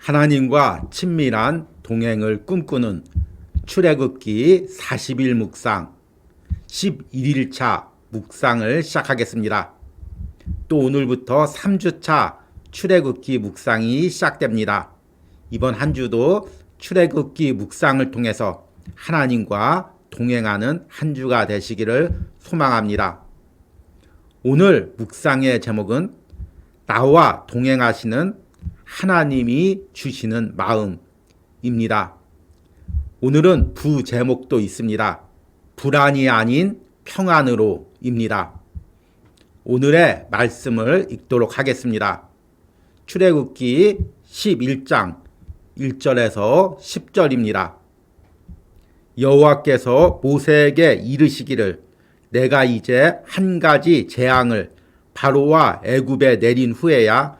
하나님과 친밀한 동행을 꿈꾸는 출애굽기 40일 묵상 11일차 묵상을 시작하겠습니다. 또 오늘부터 3주차 출애굽기 묵상이 시작됩니다. 이번 한 주도 출애굽기 묵상을 통해서 하나님과 동행하는 한 주가 되시기를 소망합니다. 오늘 묵상의 제목은 나와 동행하시는 하나님이 주시는 마음입니다. 오늘은 부 제목도 있습니다. 불안이 아닌 평안으로입니다. 오늘의 말씀을 읽도록 하겠습니다. 출애굽기 11장 1절에서 10절입니다. 여호와께서 모세에게 이르시기를 내가 이제 한 가지 재앙을 바로와 애굽에 내린 후에야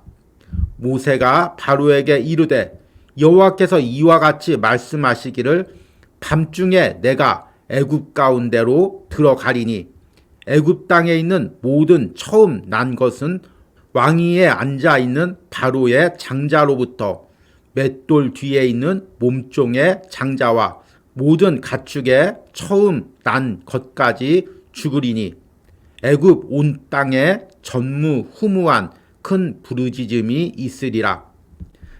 모세가 바로에게 이르되 여호와께서 이와 같이 말씀하시기를 밤중에 내가 애굽 가운데로 들어가리니 애굽 땅에 있는 모든 처음 난 것은 왕위에 앉아 있는 바로의 장자로부터 맷돌 뒤에 있는 몸종의 장자와 모든 가축의 처음 난 것까지 죽으리니 애굽 온 땅에 전무후무한 큰 부르짖음이 있으리라.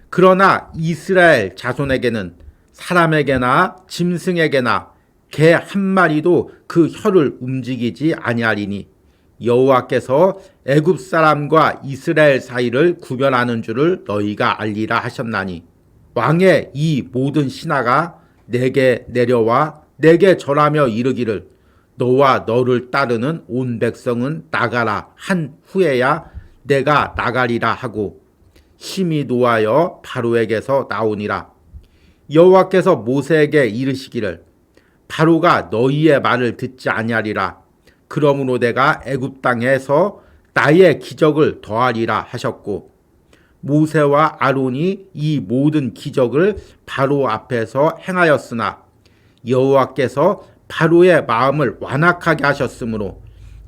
그러나 이스라엘 자손에게는 사람에게나 짐승에게나 개 한 마리도 그 혀를 움직이지 아니하리니 여호와께서 애굽 사람과 이스라엘 사이를 구별하는 줄을 너희가 알리라 하셨나니 왕의 이 모든 신하가 내게 내려와 내게 절하며 이르기를 너와 너를 따르는 온 백성은 나가라 한 후에야 내가 나가리라 하고 힘이 노하여 바로에게서 나오니라. 여호와께서 모세에게 이르시기를 바로가 너희의 말을 듣지 아니하리라. 그러므로 내가 애굽 땅에서 나의 기적을 더하리라 하셨고 모세와 아론이 이 모든 기적을 바로 앞에서 행하였으나 여호와께서 바로의 마음을 완악하게 하셨으므로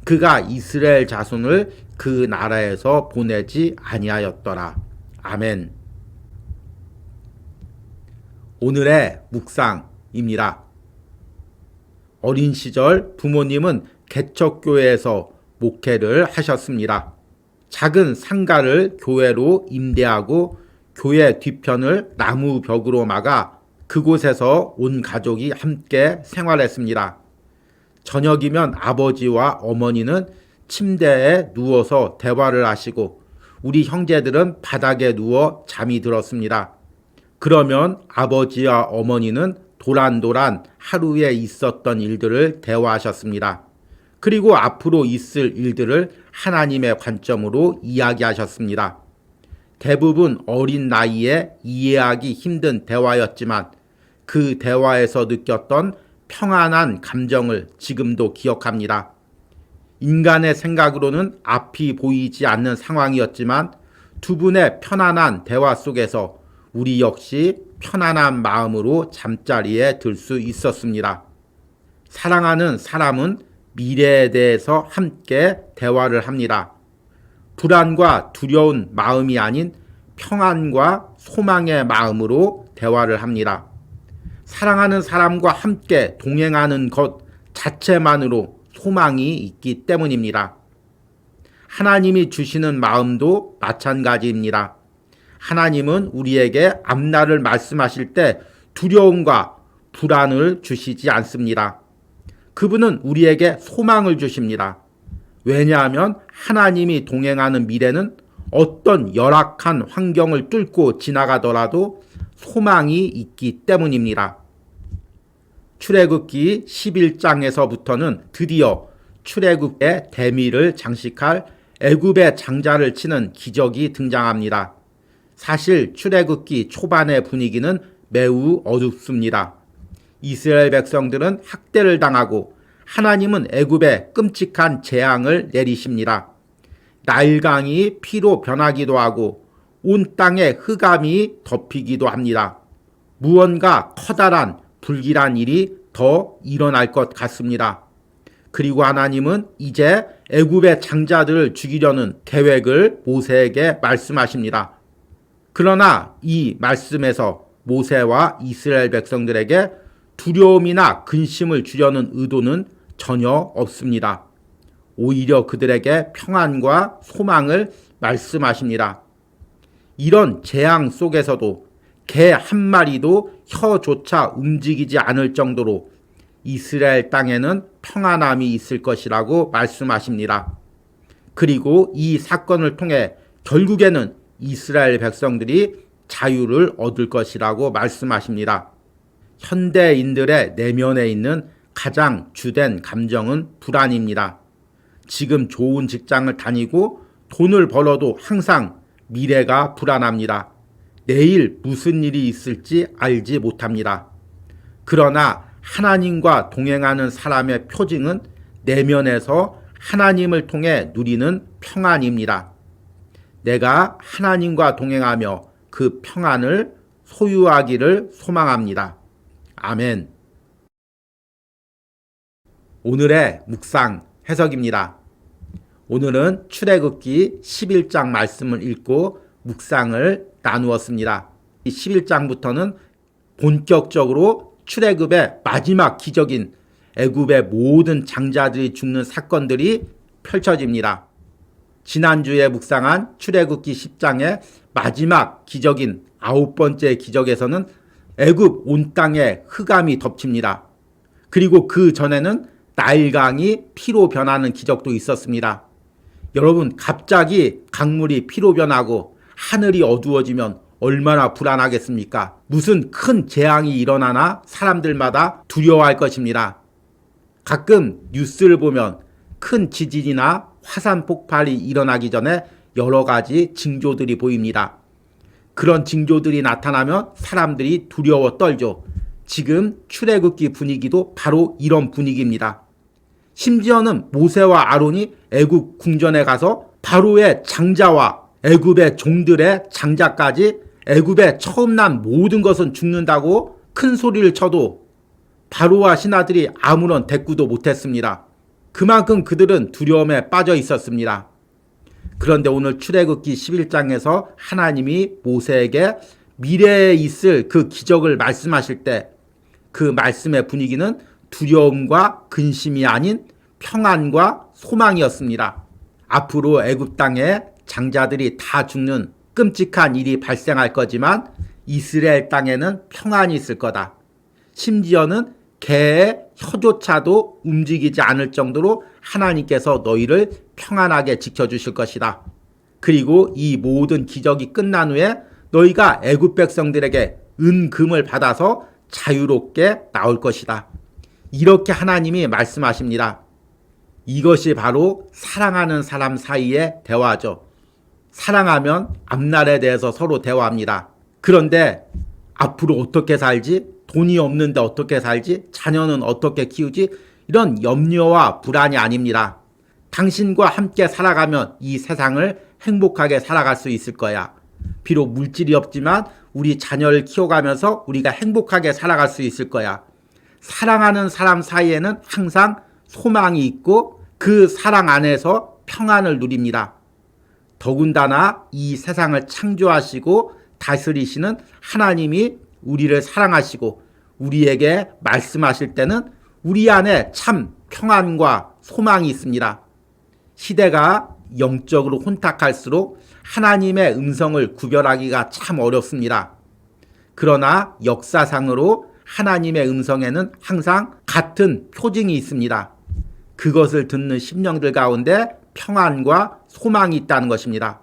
그가 이스라엘 자손을 그 나라에서 보내지 아니하였더라. 아멘. 오늘의 묵상입니다. 어린 시절 부모님은 개척교회에서 목회를 하셨습니다. 작은 상가를 교회로 임대하고 교회 뒤편을 나무 벽으로 막아 그곳에서 온 가족이 함께 생활했습니다. 저녁이면 아버지와 어머니는 침대에 누워서 대화를 하시고 우리 형제들은 바닥에 누워 잠이 들었습니다. 그러면 아버지와 어머니는 도란도란 하루에 있었던 일들을 대화하셨습니다. 그리고 앞으로 있을 일들을 하나님의 관점으로 이야기하셨습니다. 대부분 어린 나이에 이해하기 힘든 대화였지만 그 대화에서 느꼈던 평안한 감정을 지금도 기억합니다. 인간의 생각으로는 앞이 보이지 않는 상황이었지만 두 분의 편안한 대화 속에서 우리 역시 편안한 마음으로 잠자리에 들 수 있었습니다. 사랑하는 사람은 미래에 대해서 함께 대화를 합니다. 불안과 두려운 마음이 아닌 평안과 소망의 마음으로 대화를 합니다. 사랑하는 사람과 함께 동행하는 것 자체만으로 소망이 있기 때문입니다. 하나님이 주시는 마음도 마찬가지입니다. 하나님은 우리에게 앞날을 말씀하실 때 두려움과 불안을 주시지 않습니다. 그분은 우리에게 소망을 주십니다. 왜냐하면 하나님이 동행하는 미래는 어떤 열악한 환경을 뚫고 지나가더라도 소망이 있기 때문입니다. 출애굽기 11장에서부터는 드디어 출애굽의 대미를 장식할 애굽의 장자를 치는 기적이 등장합니다. 사실 출애굽기 초반의 분위기는 매우 어둡습니다. 이스라엘 백성들은 학대를 당하고 하나님은 애굽에 끔찍한 재앙을 내리십니다. 나일강이 피로 변하기도 하고 온 땅에 흑암이 덮이기도 합니다. 무언가 커다란 불길한 일이 더 일어날 것 같습니다. 그리고 하나님은 이제 애굽의 장자들을 죽이려는 계획을 모세에게 말씀하십니다. 그러나 이 말씀에서 모세와 이스라엘 백성들에게 두려움이나 근심을 주려는 의도는 전혀 없습니다. 오히려 그들에게 평안과 소망을 말씀하십니다. 이런 재앙 속에서도 개 한 마리도 혀조차 움직이지 않을 정도로 이스라엘 땅에는 평안함이 있을 것이라고 말씀하십니다. 그리고 이 사건을 통해 결국에는 이스라엘 백성들이 자유를 얻을 것이라고 말씀하십니다. 현대인들의 내면에 있는 가장 주된 감정은 불안입니다. 지금 좋은 직장을 다니고 돈을 벌어도 항상 미래가 불안합니다. 내일 무슨 일이 있을지 알지 못합니다. 그러나 하나님과 동행하는 사람의 표징은 내면에서 하나님을 통해 누리는 평안입니다. 내가 하나님과 동행하며 그 평안을 소유하기를 소망합니다. 아멘. 오늘의 묵상 해석입니다. 오늘은 출애굽기 11장 말씀을 읽고 묵상을 나누었습니다. 이 11장부터는 본격적으로 출애굽의 마지막 기적인 애굽의 모든 장자들이 죽는 사건들이 펼쳐집니다. 지난주에 묵상한 출애굽기 10장의 마지막 기적인 아홉 번째 기적에서는 애굽 온 땅에 흑암이 덮칩니다. 그리고 그 전에는 나일강이 피로 변하는 기적도 있었습니다. 여러분 갑자기 강물이 피로 변하고 하늘이 어두워지면 얼마나 불안하겠습니까? 무슨 큰 재앙이 일어나나 사람들마다 두려워할 것입니다. 가끔 뉴스를 보면 큰 지진이나 화산 폭발이 일어나기 전에 여러 가지 징조들이 보입니다. 그런 징조들이 나타나면 사람들이 두려워 떨죠. 지금 출애굽기 분위기도 바로 이런 분위기입니다. 심지어는 모세와 아론이 애굽 궁전에 가서 바로의 장자와 애굽의 종들의 장자까지 애굽에 처음 난 모든 것은 죽는다고 큰 소리를 쳐도 바로와 신하들이 아무런 대꾸도 못했습니다. 그만큼 그들은 두려움에 빠져 있었습니다. 그런데 오늘 출애굽기 11장에서 하나님이 모세에게 미래에 있을 그 기적을 말씀하실 때 그 말씀의 분위기는 두려움과 근심이 아닌 평안과 소망이었습니다. 앞으로 애굽 땅에 장자들이 다 죽는 끔찍한 일이 발생할 거지만 이스라엘 땅에는 평안이 있을 거다. 심지어는 개의 혀조차도 움직이지 않을 정도로 하나님께서 너희를 평안하게 지켜주실 것이다. 그리고 이 모든 기적이 끝난 후에 너희가 애굽 백성들에게 은금을 받아서 자유롭게 나올 것이다. 이렇게 하나님이 말씀하십니다. 이것이 바로 사랑하는 사람 사이의 대화죠. 사랑하면 앞날에 대해서 서로 대화합니다. 그런데 앞으로 어떻게 살지? 돈이 없는데 어떻게 살지? 자녀는 어떻게 키우지? 이런 염려와 불안이 아닙니다. 당신과 함께 살아가면 이 세상을 행복하게 살아갈 수 있을 거야. 비록 물질이 없지만 우리 자녀를 키워가면서 우리가 행복하게 살아갈 수 있을 거야. 사랑하는 사람 사이에는 항상 소망이 있고 그 사랑 안에서 평안을 누립니다. 더군다나 이 세상을 창조하시고 다스리시는 하나님이 우리를 사랑하시고 우리에게 말씀하실 때는 우리 안에 참 평안과 소망이 있습니다. 시대가 영적으로 혼탁할수록 하나님의 음성을 구별하기가 참 어렵습니다. 그러나 역사상으로 하나님의 음성에는 항상 같은 표징이 있습니다. 그것을 듣는 심령들 가운데 평안과 소망이 있다는 것입니다.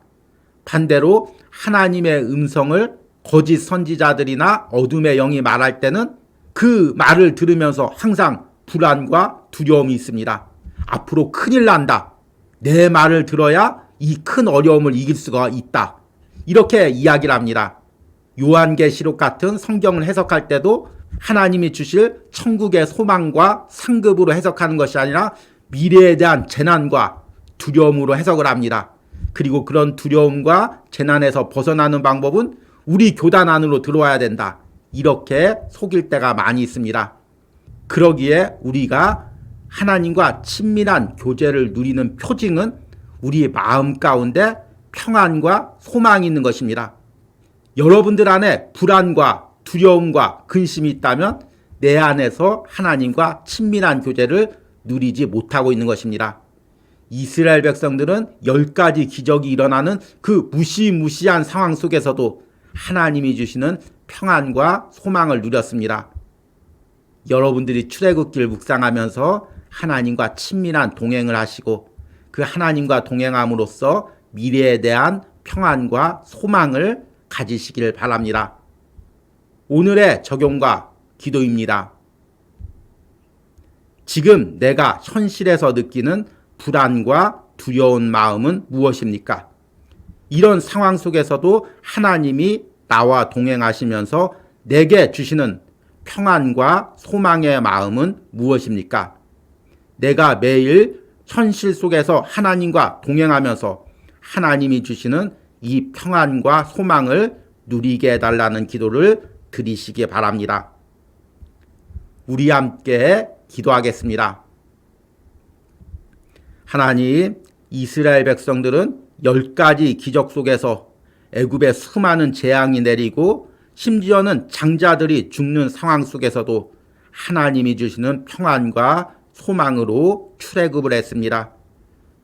반대로 하나님의 음성을 거짓 선지자들이나 어둠의 영이 말할 때는 그 말을 들으면서 항상 불안과 두려움이 있습니다. 앞으로 큰일 난다. 내 말을 들어야 이 큰 어려움을 이길 수가 있다. 이렇게 이야기를 합니다. 요한계시록 같은 성경을 해석할 때도 하나님이 주실 천국의 소망과 상급으로 해석하는 것이 아니라 미래에 대한 재난과 두려움으로 해석을 합니다. 그리고 그런 두려움과 재난에서 벗어나는 방법은 우리 교단 안으로 들어와야 된다. 이렇게 속일 때가 많이 있습니다. 그러기에 우리가 하나님과 친밀한 교제를 누리는 표징은 우리 마음 가운데 평안과 소망이 있는 것입니다. 여러분들 안에 불안과 두려움과 근심이 있다면 내 안에서 하나님과 친밀한 교제를 누리지 못하고 있는 것입니다. 이스라엘 백성들은 열 가지 기적이 일어나는 그 무시무시한 상황 속에서도 하나님이 주시는 평안과 소망을 누렸습니다. 여러분들이 출애굽길 묵상하면서 하나님과 친밀한 동행을 하시고 그 하나님과 동행함으로써 미래에 대한 평안과 소망을 가지시길 바랍니다. 오늘의 적용과 기도입니다. 지금 내가 현실에서 느끼는 불안과 두려운 마음은 무엇입니까? 이런 상황 속에서도 하나님이 나와 동행하시면서 내게 주시는 평안과 소망의 마음은 무엇입니까? 내가 매일 현실 속에서 하나님과 동행하면서 하나님이 주시는 이 평안과 소망을 누리게 해달라는 기도를 드리시기 바랍니다. 우리 함께 기도하겠습니다. 하나님, 이스라엘 백성들은 열 가지 기적 속에서 애굽에 수많은 재앙이 내리고 심지어는 장자들이 죽는 상황 속에서도 하나님이 주시는 평안과 소망으로 출애굽을 했습니다.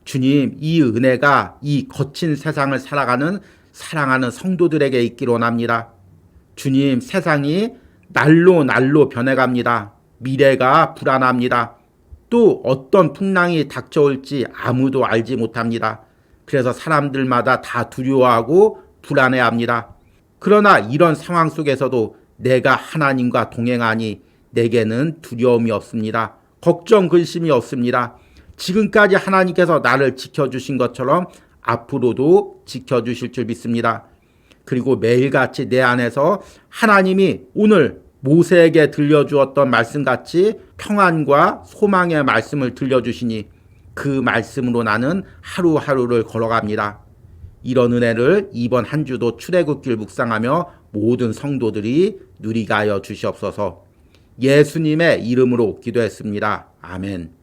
주님, 이 은혜가 이 거친 세상을 살아가는 사랑하는 성도들에게 있기를 원합니다. 주님, 세상이 날로 날로 변해갑니다. 미래가 불안합니다. 또 어떤 풍랑이 닥쳐올지 아무도 알지 못합니다. 그래서 사람들마다 다 두려워하고 불안해합니다. 그러나 이런 상황 속에서도 내가 하나님과 동행하니 내게는 두려움이 없습니다. 걱정 근심이 없습니다. 지금까지 하나님께서 나를 지켜주신 것처럼 앞으로도 지켜주실 줄 믿습니다. 그리고 매일같이 내 안에서 하나님이 오늘 모세에게 들려주었던 말씀같이 평안과 소망의 말씀을 들려주시니 그 말씀으로 나는 하루하루를 걸어갑니다. 이런 은혜를 이번 한 주도 출애굽길 묵상하며 모든 성도들이 누리게 하여 주시옵소서. 예수님의 이름으로 기도했습니다. 아멘.